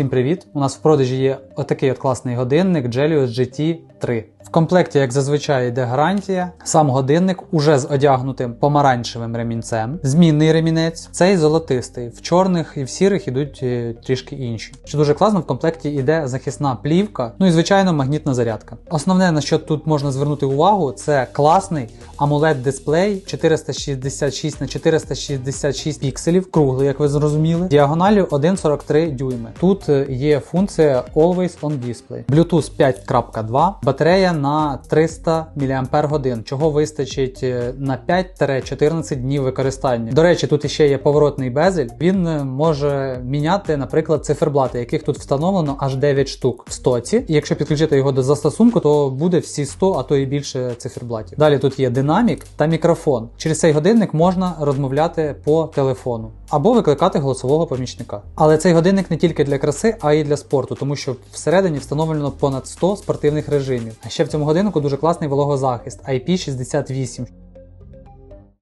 Всім привіт! У нас в продажі є отакий от класний годинник Gelios GT 3. В комплекті, як зазвичай, йде гарантія. Сам годинник уже з одягнутим помаранчевим ремінцем. Змінний ремінець, цей золотистий. В чорних і в сірих ідуть е, трішки інші. Що дуже класно, в комплекті йде захисна плівка, ну і звичайно магнітна зарядка. Основне, на що тут можна звернути увагу, це класний AMOLED дисплей 466 на 466 пікселів, круглий, як ви зрозуміли, діагоналю 1,43 дюйми. Тут е, є функція Always on Display. Bluetooth 5.2, батарея на 300 мАч, чого вистачить е, на 5-14 днів використання. До речі, тут іще є поворотний безель. Він е, може міняти, наприклад, циферблати, яких тут встановлено аж 9 штук в стоці. І якщо підключити його до застосунку, то буде всі 100, а то і більше циферблатів. Далі тут є динамік та мікрофон. Через цей годинник можна розмовляти по телефону або викликати голосового помічника. Але цей годинник не тільки для краси, а й для спорту, тому що всередині встановлено понад 100 спортивних режимів. А ще в цьому годиннику дуже класний вологозахист IP68.